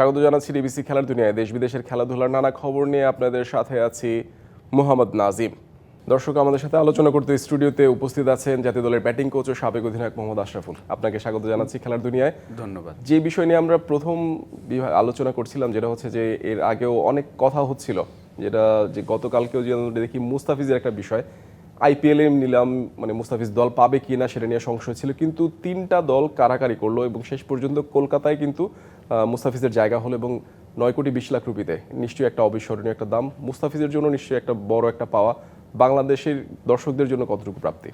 স্বাগত জানাচ্ছি ডিবিসি খেলার দুনিয়ায়। দেশ বিদেশের খেলাধুলার নানা খবর নিয়ে আপনাদের সাথে আছি মোহাম্মদ নাজিম। দর্শক আমাদের সাথে আলোচনা করতে স্টুডিওতে উপস্থিত আছেন জাতীয় দলের ব্যাটিং কোচ ও সাবেক অধিনায়ক মোহাম্মদ আশরাফুল। আপনাকে স্বাগত জানাচ্ছি খেলার দুনিয়ায়। ধন্যবাদ। যে বিষয় নিয়ে আমরা প্রথম আলোচনা করছিলাম যেটা হচ্ছে যে এর আগেও অনেক কথা হচ্ছিল যেটা যে গতকালকেও যে দেখি মুস্তাফিজের একটা বিষয়। আইপিএল নিলাম মানে মুস্তাফিজ দল পাবে কি না সেটা নিয়ে সংশয় ছিল, কিন্তু তিনটা দল কারাকারি করল এবং শেষ পর্যন্ত কলকাতায় কিন্তু মুস্তাফিজের জায়গা হলো এবং নয় কোটি বিশ লাখ রুপিতে। নিশ্চয়ই একটা অবিস্মরণীয় একটা দাম, মুস্তাফিজের জন্য নিশ্চয়ই একটা বড় একটা পাওয়া, বাংলাদেশের দর্শকদের জন্য কতটুকু প্রাপ্তি?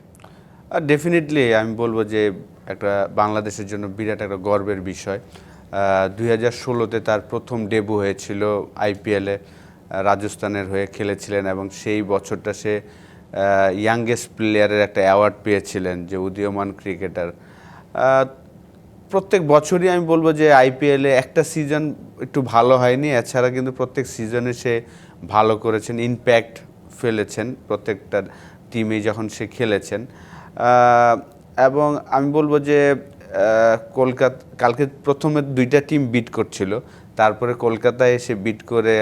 ডেফিনেটলি আমি বলব যে একটা বাংলাদেশের জন্য বিরাট একটা গর্বের বিষয়। দুই হাজার ষোলোতে তার প্রথম ডেবু হয়েছিল আইপিএলে রাজস্থানের হয়ে খেলেছিলেন এবং সেই বছরটা সে ইয়াংগেস্ট প্লেয়ারের একটা অ্যাওয়ার্ড পেয়েছিলেন যে উদীয়মান ক্রিকেটার প্রত্যেক বছরই আমি বলব যে আইপিএলে একটা সিজন একটু ভালো হয়নি, এছাড়া কিন্তু প্রত্যেক সিজনে সে ভালো করেছেন ইমপ্যাক্ট ফেলেছেন প্রত্যেকটা টিমে যখন সে খেলেছেন। এবং আমি বলব যে কলকাতা কালকে প্রথমে দুইটা টিম বিট করছিল, তারপরে কলকাতায় এসে বিট করে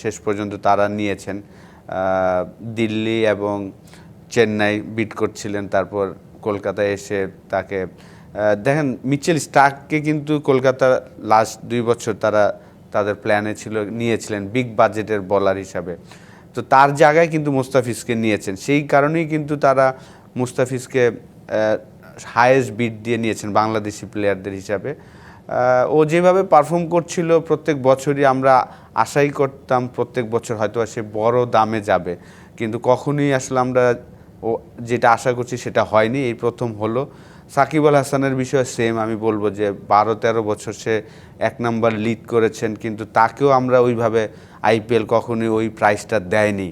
শেষ পর্যন্ত তারা নিয়েছেন। দিল্লি এবং চেন্নাই বিট করছিলেন। তারপর কলকাতায় এসে তাকে দেখেন, মিচেল স্টার্ককে কিন্তু কলকাতা লাস্ট দুই বছর তারা তাদের প্ল্যানে ছিল, নিয়েছিলেন বিগ বাজেটের বলার হিসাবে। তো তার জায়গায় কিন্তু মুস্তাফিজকে নিয়েছেন। সেই কারণেই কিন্তু তারা মুস্তাফিজকে হায়েস্ট বিট দিয়ে নিয়েছেন বাংলাদেশি প্লেয়ারদের হিসাবে। ও যেভাবে পারফর্ম করছিল প্রত্যেক বছরই আমরা আশাই করতাম প্রত্যেক বছর হয়তো সে বড় দামে যাবে। কিন্তু কখনোই আসলে আমরা ও যেটা আশা করছি সেটা হয়নি, এই প্রথম হলো। সাকিব আল হাসানের বিষয়ে সেম আমি বলব যে বারো তেরো বছর সে এক নাম্বার লিড করেছেন, কিন্তু তাকেও আমরা ওইভাবে আইপিএল কখনোই ওই প্রাইসটা দেয়নি।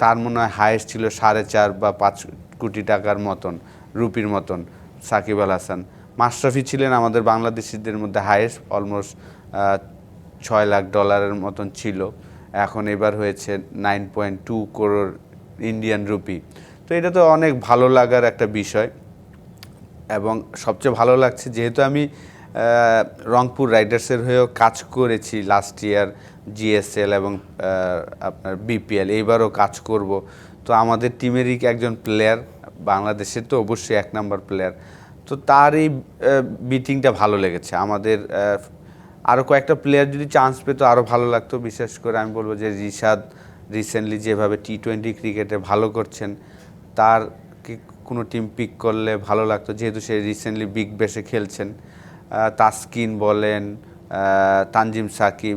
তার মনে হয় হায়েস্ট ছিল সাড়ে চার বা পাঁচ কোটি টাকার মতন, রুপির মতন সাকিব আল হাসান। মাশরাফি ছিলেন আমাদের বাংলাদেশিদের মধ্যে হায়েস্ট অলমোস্ট ছয় লাখ ডলারের মতন ছিল। এখন এবার হয়েছে nine point two crore Indian rupee তো এটা তো অনেক ভালো লাগার একটা বিষয়। এবং সবচেয়ে ভালো লাগছে যেহেতু আমি রংপুর রাইডার্সের হয়েও কাজ করেছি লাস্ট ইয়ার জিএসএল এবং আপনার বিপিএল এইবারও কাজ করব। তো আমাদের টিমেরই একজন প্লেয়ার বাংলাদেশের তো অবশ্যই এক নাম্বার প্লেয়ার তো তার এই বিটিংটা ভালো লেগেছে। আমাদের আরও কয়েকটা প্লেয়ার যদি চান্স পেতো আরও ভালো লাগতো। বিশেষ করে আমি বলব যে রিশাদ রিসেন্টলি যেভাবে টি টোয়েন্টি ক্রিকেটে ভালো করছেন, তার কি কোনো টিম পিক করলে ভালো লাগতো? যেহেতু সে রিসেন্টলি বিগ বেসে খেলছেন তাসকিন বলেন তানজিম সাকিব,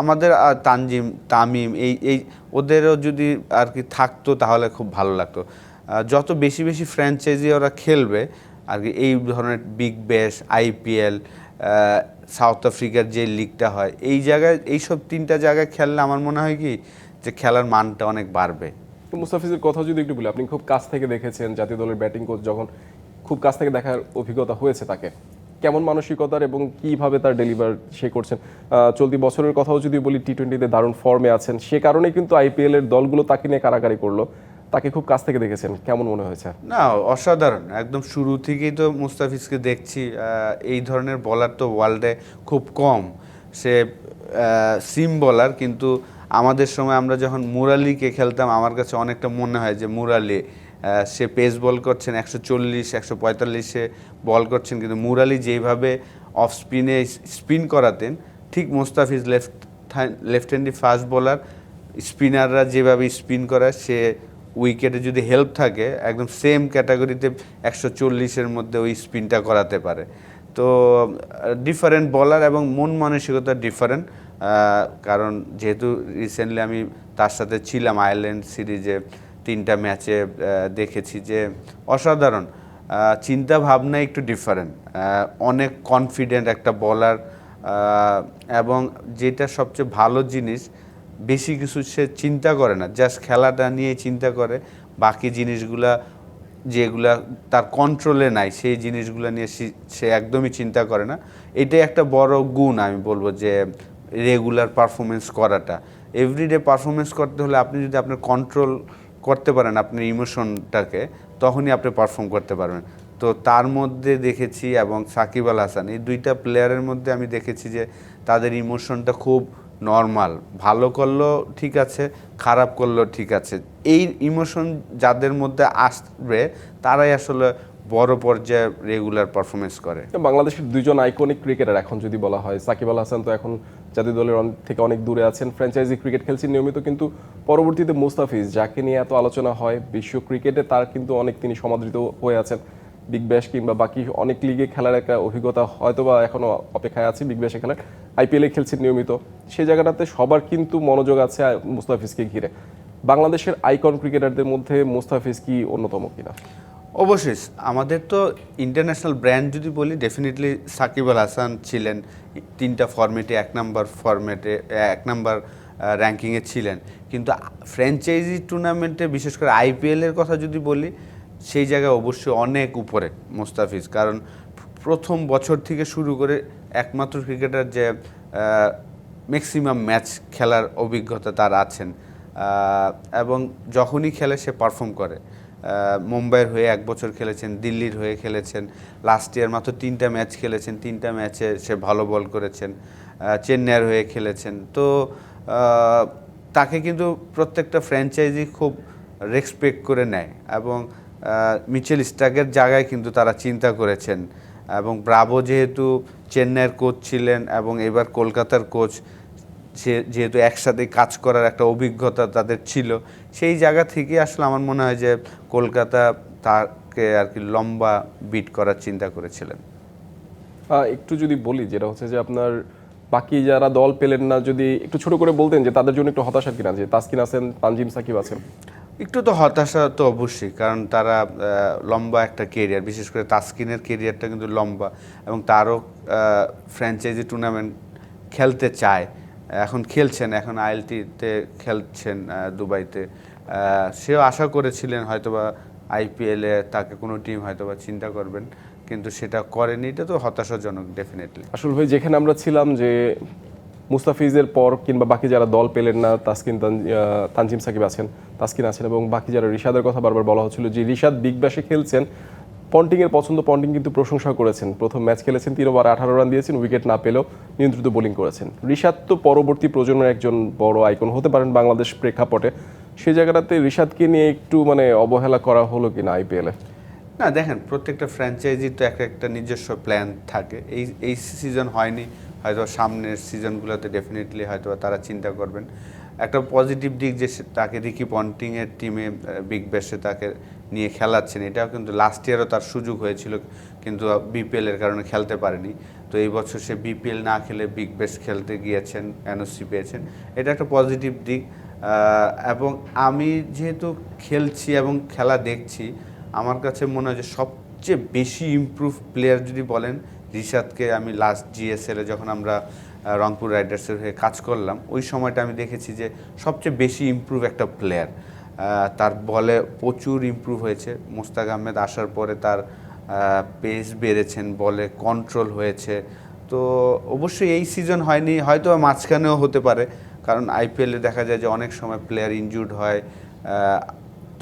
আমাদের তানজিম, তামিম, এই এই, ওদেরও যদি আর কি থাকতো, তাহলে খুব ভালো লাগতো। যত বেশি বেশি ফ্র্যাঞ্চাইজি ওরা খেলবে আর কি এই ধরনের বিগ ব্যাশ আইপিএল সাউথ আফ্রিকার যে লিগটা হয়, এই জায়গায়, এইসব তিনটা জায়গায় খেললে আমার মনে হয় কি যে খেলার মানটা অনেক বাড়বে। মুস্তাফিজের কথা যদি একটু বলি, আপনি খুব কাছ থেকে দেখেছেন জাতীয় দলের ব্যাটিং কোচ যখন খুব কাছ থেকে দেখার অভিজ্ঞতা হয়েছে তাকে। কেমন মানসিকতার এবং কীভাবে তার ডেলিভার সে করছেন? চলতি বছরের কথাও যদি বলি টি টোয়েন্টিতে দারুণ ফর্মে আছেন। সে কারণেই কিন্তু আইপিএল এর দলগুলো তাকে নিয়ে কারাকারি করল। তাকে খুব কাছ থেকে দেখেছেন, কেমন মনে হয়েছে? না, অসাধারণ। একদম শুরু থেকেই তো মুস্তাফিজকে দেখছি এই ধরনের বলার তো ওয়ার্ল্ডে খুব কম। সে সিম বলার কিন্তু আমাদের সময় আমরা যখন মুরালিকে খেলতাম, আমার কাছে অনেকটা মনে হয় যে মুরালি সে পেস বল করছেন, একশো চল্লিশ, একশো পঁয়তাল্লিশে বল করছেন, কিন্তু মুরালি যেভাবে অফ স্পিনে স্পিন করাতেন, ঠিক Mustafiz left left handy fast bowler স্পিনাররা যেভাবে স্পিন করায়, সে উইকেটে যদি হেল্প থাকে, একদম সেম ক্যাটাগরিতে একশো চল্লিশের মধ্যে ওই স্পিনটা করাতে পারে। তো ডিফারেন্ট বলার এবং মন মানসিকতা ডিফারেন্ট কারণ যেহেতু রিসেন্টলি আমি তার সাথে ছিলাম আয়ারল্যান্ড সিরিজে তিনটা ম্যাচে দেখেছি যে অসাধারণ। চিন্তা ভাবনা একটু ডিফারেন্ট অনেক কনফিডেন্ট একটা বলার এবং যেটা সবচেয়ে ভালো জিনিস বেশি কিছু সে চিন্তা করে না জাস্ট খেলাটা নিয়ে চিন্তা করে। বাকি জিনিসগুলা যেগুলা তার কন্ট্রোলে নাই, সেই জিনিসগুলো নিয়ে সে- একদমই চিন্তা করে না। এটাই একটা বড় গুণ আমি বলব যে রেগুলার পারফরমেন্স করাটা। এভরিডে পারফরমেন্স করতে হলে আপনি যদি আপনার কন্ট্রোল করতে পারেন আপনার ইমোশনটাকে তখনই আপনি পারফর্ম করতে পারবেন। তো তার মধ্যে দেখেছি এবং সাকিব আল হাসান, এই দুইটা প্লেয়ারের মধ্যে আমি দেখেছি যে তাদের ইমোশনটা খুব নর্মাল, ভালো করল ঠিক আছে, খারাপ করলেও ঠিক আছে। এই ইমোশন যাদের মধ্যে আসবে, তারাই আসলে বড় পর্যায়ে রেগুলার পারফরমেন্স করে। বাংলাদেশের দুজন আইকনিক ক্রিকেটার এখন যদি বলা হয়, সাকিব আল হাসান তো এখন জাতীয় দলের থেকে অনেক দূরে আছেন ফ্র্যাঞ্চাইজি ক্রিকেট খেলছেন নিয়মিত, কিন্তু পরবর্তীতে মুস্তাফিজ, যাকে নিয়ে এত আলোচনা হয়, বিশ্ব ক্রিকেটে তার কিন্তু অনেক তিনি সমাদৃত হয়ে আছেন। বিগ ব্যাশ কিংবা বাকি অনেক লিগে খেলার একটা অভিজ্ঞতা হয়তো বা এখনও অপেক্ষায় আছে বিগ ব্যাশে খেলার। আইপিএলে খেলছেন নিয়মিত। সেই জায়গাটাতে সবার কিন্তু মনোযোগ আছে মুস্তাফিজকে ঘিরে। বাংলাদেশের আইকন ক্রিকেটারদের মধ্যে মুস্তাফিজ কি অন্যতম কিনা? অবশ্যই আমাদের তো ইন্টারন্যাশনাল ব্র্যান্ড যদি বলি ডেফিনেটলি সাকিব আল হাসান ছিলেন। তিনটা ফরম্যাটে এক নাম্বার ফরম্যাটে এক নাম্বার র্যাঙ্কিংয়ে ছিলেন। কিন্তু ফ্র্যাঞ্চাইজি টুর্নামেন্টে বিশেষ করে আইপিএলের কথা যদি বলি সেই জায়গায় অবশ্যই অনেক উপরে মোস্তাফিজ। কারণ প্রথম বছর থেকে শুরু করে একমাত্র ক্রিকেটার যে ম্যাক্সিমাম ম্যাচ খেলার অভিজ্ঞতা তার আছেন। এবং যখনই খেলে সে পারফর্ম করে। মুম্বাইয়ের হয়ে এক বছর খেলেছেন, দিল্লির হয়ে খেলেছেন লাস্ট ইয়ার মাত্র তিনটা ম্যাচ খেলেছেন, তিনটা ম্যাচে সে ভালো বল করেছেন চেন্নাইয়ের হয়ে খেলেছেন। তো তাকে কিন্তু প্রত্যেকটা ফ্র্যাঞ্চাইজি খুব রেসপেক্ট করে নেয়। এবং মিচেল স্টাগের জায়গায় কিন্তু তারা চিন্তা করেছেন এবং ব্রাভো যেহেতু চেন্নাইয়ের কোচ ছিলেন এবং এবার কলকাতার কোচ যেহেতু একসাথে কাজ করার একটা অভিজ্ঞতা তাদের ছিল, সেই জায়গা থেকে আসলে আমার মনে হয় যে কলকাতা তাকে আর কি লম্বা বিট করার চিন্তা করেছিলেন। একটু যদি বলি যেটা হচ্ছে যে আপনার বাকি যারা দল পেলেন না, যদি একটু ছোট করে বলতেন যে তাদের জন্য একটু হতাশা কিনা যে তাসকিন আছেন, তানজিম সাকিব আছেন। একটু তো হতাশা তো অবশ্যই, কারণ তারা লম্বা একটা কেরিয়ার বিশেষ করে তাস্কিনের কেরিয়ারটা কিন্তু লম্বা এবং তারও ফ্র্যাঞ্চাইজি টুর্নামেন্ট খেলতে চায়। এখন খেলছেন, এখন আইএলটিতে খেলছেন দুবাইতে। সেও আশা করেছিলেন হয়তোবা আইপিএলে তাকে কোনো টিম হয়তোবা চিন্তা করবেন, কিন্তু সেটা করেনি। এটা তো হতাশাজনক ডেফিনেটলি আসল ভাই, যেখানে আমরা ছিলাম যে মুস্তাফিজের পর কিংবা বাকি যারা দল পেলেন না, তাসকিন তান- তানজিম সাকিব আছেন, তাসকিন আছেন এবং বাকি যারা রিশাদের কথা বারবার বলা হচ্ছিল যে রিশাদ বিগ ব্যাশে খেলছেন পন্টিংয়ের পছন্দ পন্টিং কিন্তু প্রশংসা করেছেন। প্রথম ম্যাচ খেলেছেন, তিন ওভার আঠারো রান দিয়েছেন উইকেট না পেলেও নিয়ন্ত্রিত বোলিং করেছেন। রিশাদ তো পরবর্তী প্রজন্মের একজন বড় আইকন হতে পারেন বাংলাদেশ প্রেক্ষাপটে। সেই জায়গাটাতে রিশাদকে নিয়ে একটু মানে অবহেলা করা হলো কি কিনা আইপিএলে না, দেখেন, প্রত্যেকটা ফ্র্যাঞ্চাইজির তো একটা নিজস্ব প্ল্যান থাকে। এই এই সিজন হয়নি। হয়তো সামনের সিজনগুলোতে ডেফিনেটলি হয়তো তারা চিন্তা করবেন। একটা পজিটিভ দিক যে তাকে রিকি পন্টিংয়ের টিমে বিগ ব্যাশে তাকে নিয়ে খেলাচ্ছেন, এটাও কিন্তু লাস্ট ইয়ারও তার সুযোগ হয়েছিল, কিন্তু বিপিএলের কারণে খেলতে পারেনি। তো এই বছর সে বিপিএল না খেলে বিগ ব্যাশ খেলতে গিয়েছেন এনওসি পেয়েছেন। এটা একটা পজিটিভ দিক। এবং আমি যেহেতু খেলছি এবং খেলা দেখছি, আমার কাছে মনে হয় যে সবচেয়ে বেশি ইমপ্রুভ প্লেয়ার যদি বলেন রিশাদকে আমি লাস্ট জিএসএলে যখন আমরা রংপুর রাইডার্সের হয়ে কাজ করলাম, ওই সময়টা আমি দেখেছি যে সবচেয়ে বেশি ইমপ্রুভ একটা প্লেয়ার তার বলে প্রচুর ইমপ্রুভ হয়েছে। মোস্তাক আহমেদ আসার পরে তার পেস বেড়েছেন, বলে কন্ট্রোল হয়েছে। তো অবশ্যই এই সিজন হয়নি, হয়তো মাঝখানেও হতে পারে, কারণ আইপিএলে দেখা যায় যে অনেক সময় প্লেয়ার ইনজুর্ড হয়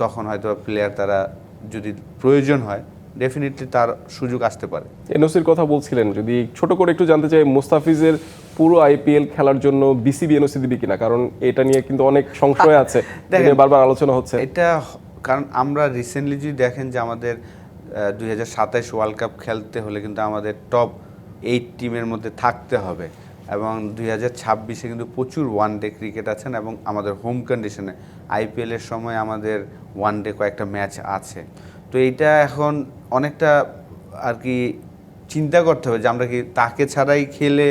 তখন হয়তো প্লেয়ার তারা যদি প্রয়োজন হয় ডেফিনেটলি তার সুযোগ আসতে পারে। এনওসির কথা বলছিলেন যদি ছোট করে একটু জানতে চাই মুস্তাফিজের পুরো আইপিএল খেলার জন্য বিসিবি এনওসি দিবে কিনা? কারণ এটা নিয়ে কিন্তু অনেক সংশয় আছে বারবার আলোচনা হচ্ছে। এটা কারণ আমরা রিসেন্টলি যদি দেখেন যে আমাদের দুই হাজার সাতাইশ ওয়ার্ল্ড কাপ খেলতে হলে কিন্তু আমাদের টপ এইট টিমের মধ্যে থাকতে হবে। এবং দুই হাজার ছাব্বিশে কিন্তু প্রচুর ওয়ান ডে ক্রিকেট আছেন এবং আমাদের হোম কন্ডিশনে আইপিএলের সময় আমাদের ওয়ান ডে কয়েকটা ম্যাচ আছে। তো এইটা এখন অনেকটা আর কি চিন্তা করতে হবে যে আমরা কি তাকে ছাড়াই খেলে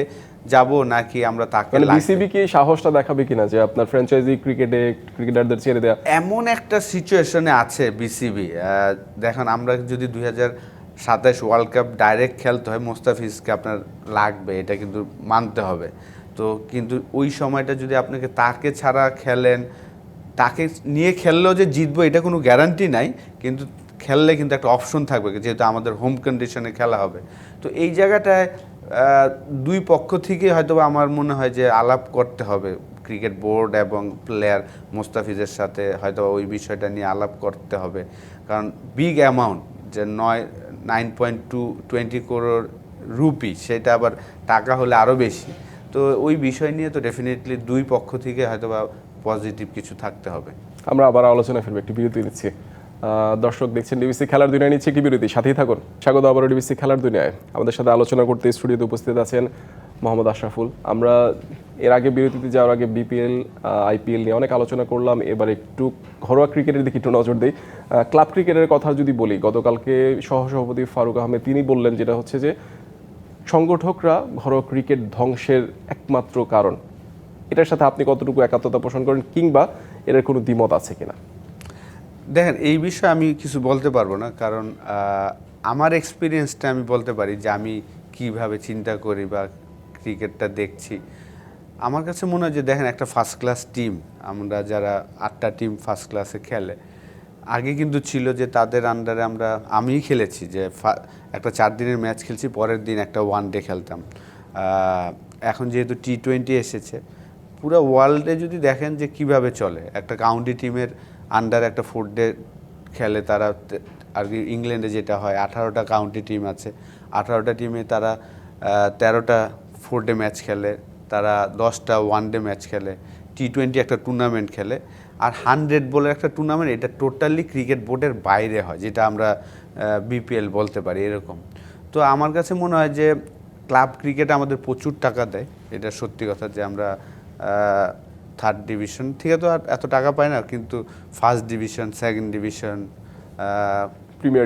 যাব নাকি আমরা তাকে মানে? বিসিবি কি সাহসটা দেখাবে কিনা যে আপনার ফ্র্যাঞ্চাইজি ক্রিকেটে ক্রিকেটারদের ছেড়ে দেয়া এমন একটা সিচুয়েশনে আছে বিসিবি দেখেন আমরা যদি দুই হাজার সাতাশ ওয়ার্ল্ড কাপ ডাইরেক্ট খেলতে হয় মোস্তাফিজকে আপনার লাগবে এটা কিন্তু মানতে হবে তো কিন্তু ওই সময়টা যদি আপনাকে তাকে ছাড়া খেলেন তাকে নিয়ে খেললেও যে জিতবো এটা কোনো গ্যারান্টি নাই কিন্তু খেললে কিন্তু একটা অপশন থাকবে যেহেতু আমাদের হোম কন্ডিশনে খেলা হবে। তো এই জায়গাটায় দুই পক্ষ থেকে হয়তো আমার মনে হয় যে আলাপ করতে হবে। ক্রিকেট বোর্ড এবং প্লেয়ার মোস্তাফিজের সাথে হয়তো ওই বিষয়টা নিয়ে আলাপ করতে হবে। কারণ বিগ অ্যামাউন্ট যে নয় nine point two twenty crore rupee সেটা আবার টাকা হলে আরও বেশি। তো ওই বিষয় নিয়ে তো ডেফিনেটলি দুই পক্ষ থেকে হয়তো বা পজিটিভ কিছু থাকতে হবে। আমরা আবার আলোচনা ফিরবো একটি বিরতি আহ, দর্শক দেখছেন ডিবিসি খেলার দুনিয়া নিচ্ছে কি বিরতি। সাথেই থাকুন। স্বাগত আবারও ডিবিসি খেলার দুনিয়ায়। আমাদের সাথে আলোচনা করতে স্টুডিওতে উপস্থিত আছেন মোহাম্মদ আশরাফুল। আমরা এর আগে বিরতিতে যাওয়ার আগে বিপিএল আইপিএল নিয়ে অনেক আলোচনা করলাম। এবার একটু ঘরোয়া ক্রিকেটের দিকে একটু নজর দিই। ক্লাব ক্রিকেটের কথা যদি বলি, গতকালকে সহসভাপতি ফারুক আহমেদ তিনি বললেন যেটা হচ্ছে যে, সংগঠকরা ঘরোয়া ক্রিকেট ধ্বংসের একমাত্র কারণ। এটার সাথে আপনি কতটুকু একাত্মতা পোষণ করেন কিংবা এর কোনো দ্বিমত আছে কিনা? দেখেন, এই বিষয়ে আমি কিছু বলতে পারব না। কারণ আমার এক্সপিরিয়েন্সটা আমি বলতে পারি যে আমি কীভাবে চিন্তা করি বা ক্রিকেটটা দেখছি। আমার কাছে মনে হয় যে, দেখেন, একটা ফার্স্ট ক্লাস টিম আমরা যারা আটটা টিম ফার্স্ট ক্লাসে খেলে, আগে কিন্তু ছিল যে তাদের আন্ডারে আমরা, আমিই খেলেছি যে একটা চার দিনের ম্যাচ খেলছি, পরের দিন একটা ওয়ান ডে খেলতাম। এখন যেহেতু টি টোয়েন্টি এসেছে, পুরো ওয়ার্ল্ডে যদি দেখেন যে কীভাবে চলে, একটা কাউন্টি টিমের আন্ডার একটা ফোর ডে খেলে তারা আর কি ইংল্যান্ডে যেটা হয়, আঠারোটা কাউন্টি টিম আছে। আঠারোটা টিমে তারা তেরোটা ফোর ডে ম্যাচ খেলে, তারা দশটা ওয়ান ডে ম্যাচ খেলে টি টোয়েন্টি একটা টুর্নামেন্ট খেলে, আর হান্ড্রেড বলের একটা টুর্নামেন্ট এটা টোটালি ক্রিকেট বোর্ডের বাইরে হয়, যেটা আমরা বিপিএল বলতে পারি, এরকম। তো আমার কাছে মনে হয় যে ক্লাব ক্রিকেট আমাদের প্রচুর টাকা দেয়, এটা সত্যি কথা যে আমরা থার্ড ডিভিশন ঠিক আছে আর এত টাকা পাই না কিন্তু ফার্স্ট ডিভিশন সেকেন্ড ডিভিশন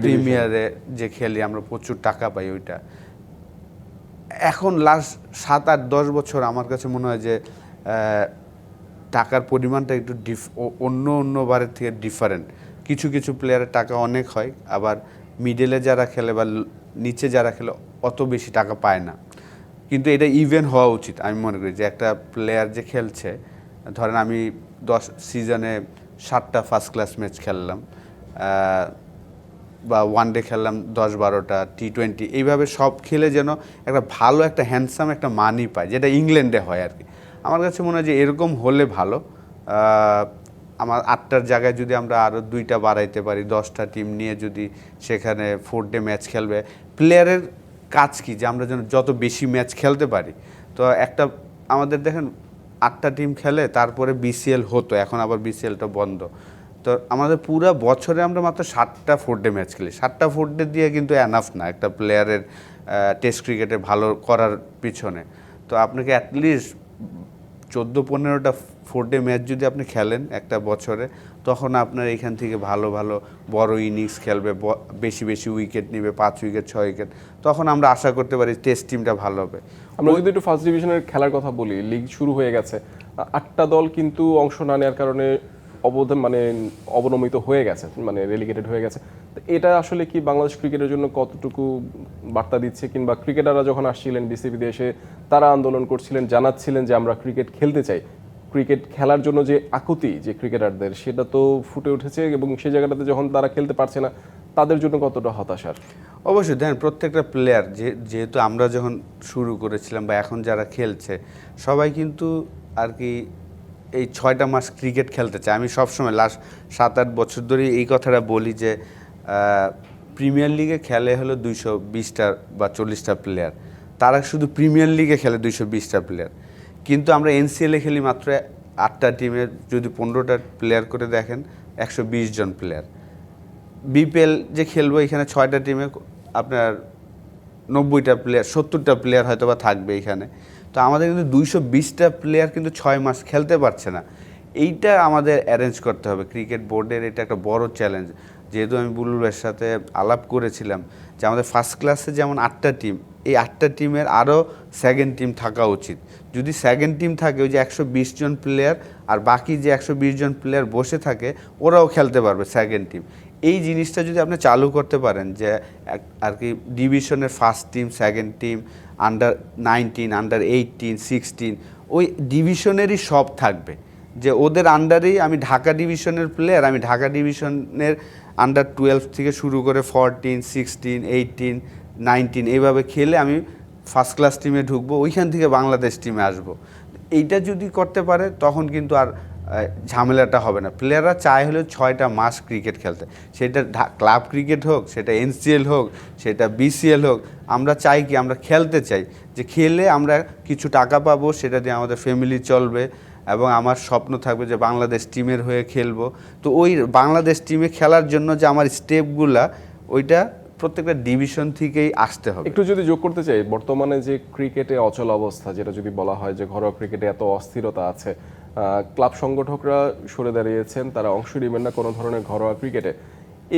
প্রিমিয়ারে যে খেলি আমরা প্রচুর টাকা পাই ওইটা। এখন লাস্ট সাত আট দশ বছর আমার কাছে মনে হয় যে টাকার পরিমাণটা একটু ডিফ অন্য অন্য বারের থেকে ডিফারেন্ট কিছু কিছু প্লেয়ারের টাকা অনেক হয় আবার মিডলে যারা খেলে বা নিচে যারা খেলে অত বেশি টাকা পায় না। কিন্তু এটা ইভেন হওয়া উচিত আমি মনে করি যে একটা প্লেয়ার যে খেলছে ধরেন আমি দশ সিজনে সাতটা ফার্স্ট ক্লাস ম্যাচ খেললাম বা ওয়ান ডে খেললাম দশ বারোটা টি টোয়েন্টি এইভাবে সব খেলে যেন একটা ভালো, একটা হ্যান্ডসাম একটা মানি পায় যেটা ইংল্যান্ডে হয় আর কি। আমার কাছে মনে হয় যে এরকম হলে ভালো আমার আটটার জায়গায় যদি আমরা আরও দুইটা বাড়াইতে পারি, দশটা টিম নিয়ে যদি সেখানে ফোর ডে ম্যাচ খেলবে প্লেয়ারের কাজ কি? যে আমরা যেন যত বেশি ম্যাচ খেলতে পারি। তো একটা আমাদের দেখেন আটটা টিম খেলে তারপরে বিসিএল হতো, এখন আবার বিসিএলটা বন্ধ। তো আমাদের পুরো বছরে আমরা মাত্র সাতটা ফোর ডে ম্যাচ খেলি। সাতটা ফোর ডে দিয়ে কিন্তু অ্যানাফ না, একটা প্লেয়ারের টেস্ট ক্রিকেটে ভালো করার পিছনে। তো আপনাকে অ্যাটলিস্ট চোদ্দ পনেরোটা ফোর ডে ম্যাচ যদি আপনি খেলেন একটা বছরে, তখন আপনার এখান থেকে ভালো ভালো বড় ইনিংস খেলবে বেশি বেশি উইকেট নেবে, পাঁচ উইকেট ছয় উইকেট তখন আমরা আশা করতে পারি টেস্ট টিমটা ভালো হবে। আমরা যদি একটু ফার্স্ট ডিভিশনের খেলার কথা বলি লিগ শুরু হয়ে গেছে। আটটা দল কিন্তু অংশ না নেওয়ার কারণে অবদান মানে অবনমিত হয়ে গেছে মানে রেলিগেটেড হয়ে গেছে। তো এটা আসলে কি বাংলাদেশ ক্রিকেটের জন্য কতটুকু বার্তা দিচ্ছে? কিংবা ক্রিকেটাররা যখন আসছিলেন বিসিবিতে এসে তারা আন্দোলন করছিলেন, জানাচ্ছিলেন যে আমরা ক্রিকেট খেলতে চাই। ক্রিকেট খেলার জন্য যে আকুতি যে ক্রিকেটারদের, সেটা তো ফুটে উঠেছে এবং সেই জায়গাটাতে যখন তারা খেলতে পারছে না, তাদের জন্য কতটা হতাশার? অবশ্যই। দেখেন, প্রত্যেকটা প্লেয়ার যে, যেহেতু আমরা যখন শুরু করেছিলাম বা এখন যারা খেলছে, সবাই কিন্তু আর কি এই ছয়টা মাস ক্রিকেট খেলতে চায়। আমি সবসময় লাস্ট সাত, আট বছর ধরে এই কথাটা বলি যে প্রিমিয়ার লিগে খেলে হলো দুইশো বিশটা বা চল্লিশটা প্লেয়ার তারা শুধু প্রিমিয়ার লিগে খেলে দুইশো বিশটা প্লেয়ার কিন্তু আমরা এনসিএলে খেলি মাত্র আটটা টিমের যদি পনেরোটা প্লেয়ার করে দেখেন, একশো বিশ জন প্লেয়ার বিপিএল যে খেলব এখানে ছয়টা টিমে আপনার নব্বইটা প্লেয়ার সত্তরটা প্লেয়ার হয়তো বা থাকবে এখানে। তো আমাদের কিন্তু দুইশো বিশটা প্লেয়ার কিন্তু ছয় মাস খেলতে পারছে না। এইটা আমাদের অ্যারেঞ্জ করতে হবে। ক্রিকেট বোর্ডের এটা একটা বড় চ্যালেঞ্জ যেহেতু আমি বুলুলের সাথে আলাপ করেছিলাম যে আমাদের ফার্স্ট ক্লাসে যেমন আটটা টিম এই আটটা টিমের আরও সেকেন্ড টিম থাকা উচিত। যদি সেকেন্ড টিম থাকে, ওই যে একশো বিশ জন প্লেয়ার আর বাকি যে একশো বিশ জন প্লেয়ার বসে থাকে, ওরাও খেলতে পারবে সেকেন্ড টিম এই জিনিসটা যদি আপনি চালু করতে পারেন যে আর কি ডিভিশনের first team second team under nineteen under eighteen sixteen ওই ডিভিশনেরই সব থাকবে। যে ওদের আন্ডারেই আমি ঢাকা ডিভিশনের প্লেয়ার আমি ঢাকা ডিভিশনের আন্ডার টুয়েলভ থেকে শুরু করে ফরটিন সিক্সটিন এইটিন নাইনটিন এইভাবে খেলে আমি ফার্স্ট ক্লাস টিমে ঢুকবো, ওইখান থেকে বাংলাদেশ টিমে আসব। এইটা যদি করতে পারে, তখন কিন্তু আর ঝামেলাটা হবে না। প্লেয়াররা চায় হলেও ছয়টা মাস ক্রিকেট খেলতে। সেটা ক্লাব ক্রিকেট হোক, সেটা এনসিএল হোক, সেটা বিসিএল হোক, আমরা চাই কি, আমরা খেলতে চাই। যে খেলে আমরা কিছু টাকা পাবো, সেটা দিয়ে আমাদের ফ্যামিলি চলবে এবং আমার স্বপ্ন থাকবে যে বাংলাদেশ টিমের হয়ে খেলব। তো ওই বাংলাদেশ টিমে খেলার জন্য যে আমার স্টেপগুলা ওইটা প্রত্যেকটা ডিভিশন থেকেই আসতে হবে। একটু যদি যোগ করতে চাই, বর্তমানে যে ক্রিকেটে অচল অবস্থা, যেটা যদি বলা হয় যে ঘরোয়া ক্রিকেটে এত অস্থিরতা আছে ক্লাব সংগঠকরা সরে দাঁড়িয়েছেন, তারা অংশ নেবেন না কোনো ধরনের ঘরোয়া ক্রিকেটে।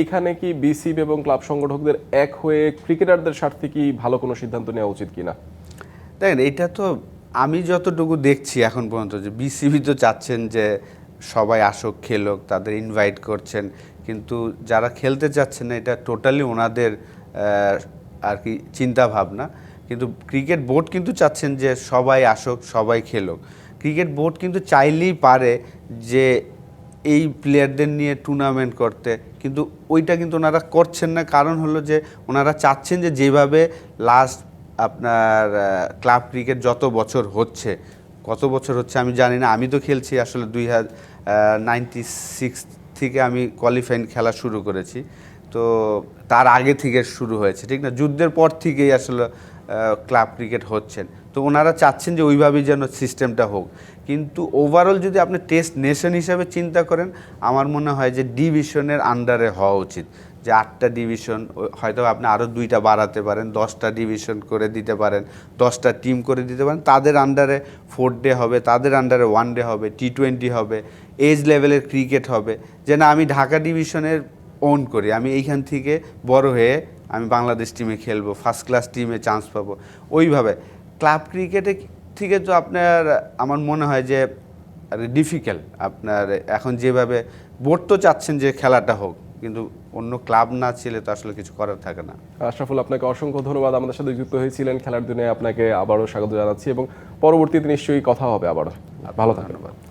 এখানে কি বিসিবি এবং ক্লাব সংগঠকদের এক হয়ে ক্রিকেটারদের স্বার্থে কি ভালো কোনো সিদ্ধান্ত নেওয়া উচিত কিনা? দেখেন, এটা তো আমি যতটুকু দেখছি এখন পর্যন্ত যে বিসিবি তো চাচ্ছেন যে সবাই আসুক, খেলুক, তাদের ইনভাইট করছেন। কিন্তু যারা খেলতে চাচ্ছেন না, এটা টোটালি ওনাদের আর কি চিন্তা ভাবনা কিন্তু ক্রিকেট বোর্ড কিন্তু চাচ্ছেন যে সবাই আসুক, সবাই খেলুক। ক্রিকেট বোর্ড কিন্তু চাইলেই পারে যে এই প্লেয়ারদের নিয়ে টুর্নামেন্ট করতে। কিন্তু ওইটা কিন্তু ওনারা করছেন না। কারণ হলো যে ওনারা চাচ্ছেন যে যেভাবে লাস্ট আপনার ক্লাব ক্রিকেট যত বছর হচ্ছে, কত বছর হচ্ছে আমি জানি না। আমি তো খেলছি আসলে দুই হাজার নাইনটি সিক্স থেকে আমি কোয়ালিফাইং খেলা শুরু করেছি। তো তার আগে থেকে শুরু হয়েছে, ঠিক না? যুদ্ধের পর থেকেই আসলে ক্লাব ক্রিকেট হচ্ছেন। তো ওনারা চাচ্ছেন যে ওইভাবেই যেন সিস্টেমটা হোক। কিন্তু ওভারঅল যদি আপনি টেস্ট নেশন হিসাবে চিন্তা করেন, আমার মনে হয় যে ডিভিশনের আন্ডারে হওয়া উচিত। যে আটটা ডিভিশন হয়তো আপনি আরও দুইটা বাড়াতে পারেন, দশটা ডিভিশন করে দিতে পারেন, দশটা টিম করে দিতে পারেন। তাদের আন্ডারে ফোর ডে হবে, তাদের আন্ডারে ওয়ান ডে হবে টি টোয়েন্টি হবে এজ লেভেলের ক্রিকেট হবে। যে না, আমি ঢাকা ডিভিশনের ওন করি, আমি এইখান থেকে বড় হয়ে আমি বাংলাদেশ টিমে খেলব ফার্স্ট ক্লাস টিমে চান্স পাবো। ওইভাবে। ক্লাব ক্রিকেটে থেকে তো আপনার আমার মনে হয় যে ডিফিকাল্ট আপনার এখন যেভাবে বোর্ড তো চাচ্ছেন যে খেলাটা হোক কিন্তু অন্য ক্লাব না ছেলে তো আসলে কিছু করার থাকে না। আশরাফুল আপনাকে অসংখ্য ধন্যবাদ। আমাদের সাথে যুক্ত হয়েছিলেন খেলার দিনে। আপনাকে আবারও স্বাগত জানাচ্ছি এবং পরবর্তীতে নিশ্চয়ই কথা হবে আবারও। ভালো থাকবেন।